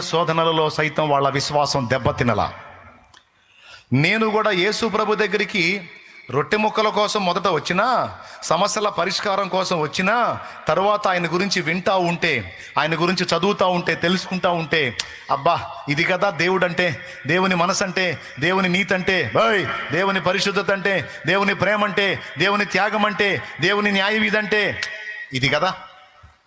శోధనలలో సైతం వాళ్ళ విశ్వాసం దెబ్బతినలా. నేను కూడా యేసు ప్రభు దగ్గరికి రొట్టె ముక్కల కోసం మొదట వచ్చినా సమస్యల పరిష్కారం కోసం వచ్చినా తర్వాత ఆయన గురించి వింటా ఉంటే ఆయన గురించి చదువుతూ ఉంటే తెలుసుకుంటా ఉంటే అబ్బా ఇది కదా దేవుడు అంటే దేవుని మనసు అంటే దేవుని నీతి అంటే బయ్ దేవుని పరిశుద్ధత అంటే దేవుని ప్రేమ అంటే దేవుని త్యాగం అంటే దేవుని న్యాయ ఇదంటే ఇది కదా.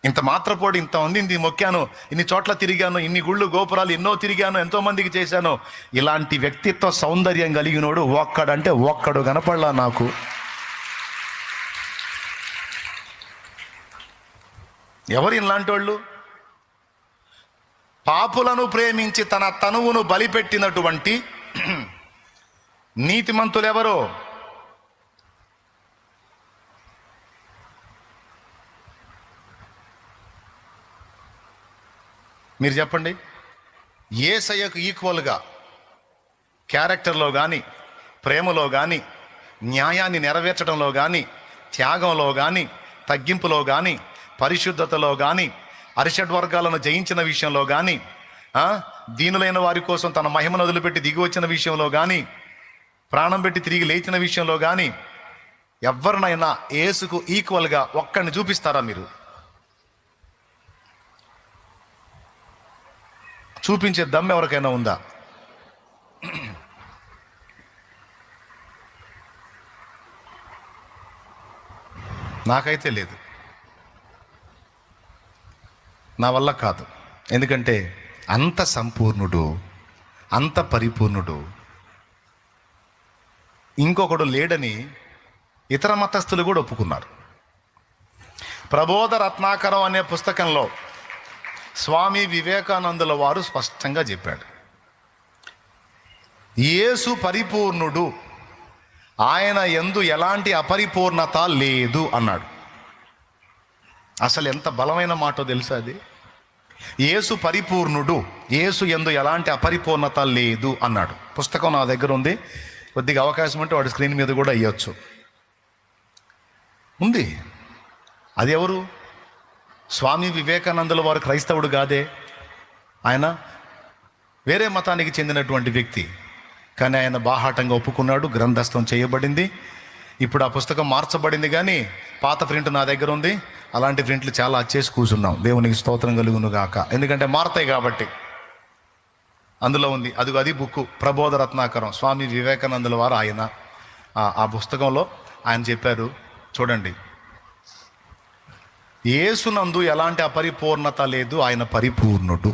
ఇంత మాత్రపోడు ఇంత మంది మొక్కాను ఇన్ని చోట్ల తిరిగాను ఇన్ని గుళ్ళు గోపురాలు ఎన్నో తిరిగాను ఎంతో మందికి చేశాను. ఇలాంటి వ్యక్తిత్వ సౌందర్యం కలిగినోడు ఒక్కడంటే ఒక్కడు కనపడలా నాకు. ఎవరు ఇలాంటి వాళ్ళు పాపులను ప్రేమించి తన తనువును బలిపెట్టినటువంటి నీతిమంతులు ఎవరో మీరు చెప్పండి. ఏసయ్యకు ఈక్వల్గా క్యారెక్టర్లో కానీ ప్రేమలో కానీ న్యాయాన్ని నెరవేర్చడంలో కానీ త్యాగంలో కానీ తగ్గింపులో కానీ పరిశుద్ధతలో కానీ అరిషడ్ వర్గాలను జయించిన విషయంలో కానీ దీనులైన వారి కోసం తన మహిమను వదిలిపెట్టి దిగి వచ్చిన విషయంలో కానీ ప్రాణం పెట్టి తిరిగి లేచిన విషయంలో కానీ ఎవరినైనా ఏసుకు ఈక్వల్గా ఒక్కడిని చూపిస్తారా మీరు? చూపించే దమ్ ఎవరికైనా ఉందా? నాకైతే లేదు. నా వల్ల కాదు. ఎందుకంటే అంత సంపూర్ణుడు అంత పరిపూర్ణుడు. ఇంకొకడు లేడని ఇతర మతస్థులు కూడా ఒప్పుకున్నారు. ప్రబోధ రత్నాకరం అనే పుస్తకంలో స్వామి వివేకానందుల వారు స్పష్టంగా చెప్పాడు. యేసు పరిపూర్ణుడు. ఆయన ఎందు ఎలాంటి అపరిపూర్ణత లేదు అన్నాడు. అసలు ఎంత బలమైన మాట తెలుసా అది? యేసు పరిపూర్ణుడు. యేసు ఎందు ఎలాంటి అపరిపూర్ణత లేదు అన్నాడు. పుస్తకం నా దగ్గర ఉంది. కొద్దిగా అవకాశం ఉంటే వాడు స్క్రీన్ మీద కూడా అయ్యొచ్చు. ఉంది. అది ఎవరు? స్వామి వివేకానందుల వారు క్రైస్తవుడు కాదే? ఆయన వేరే మతానికి చెందినటువంటి వ్యక్తి. కానీ ఆయన బాహాటంగా ఒప్పుకున్నాడు గ్రంథస్థం చేయబడింది. ఇప్పుడు ఆ పుస్తకం మార్చబడింది కానీ పాత ప్రింట్ నా దగ్గర ఉంది. అలాంటి ప్రింట్లు చాలా చేసి కూర్చున్నాం. దేవునికి స్తోత్రం కలుగును గాక. ఎందుకంటే మారతాయి కాబట్టి. అందులో ఉంది. అది అది బుక్ ప్రబోధ రత్నాకరం. స్వామి వివేకానందుల వారు ఆయన. ఆ పుస్తకంలో ఆయన చెప్పారు చూడండి. ఏసునందు ఎలాంటి అపరిపూర్ణత లేదు ఆయన పరిపూర్ణుడు.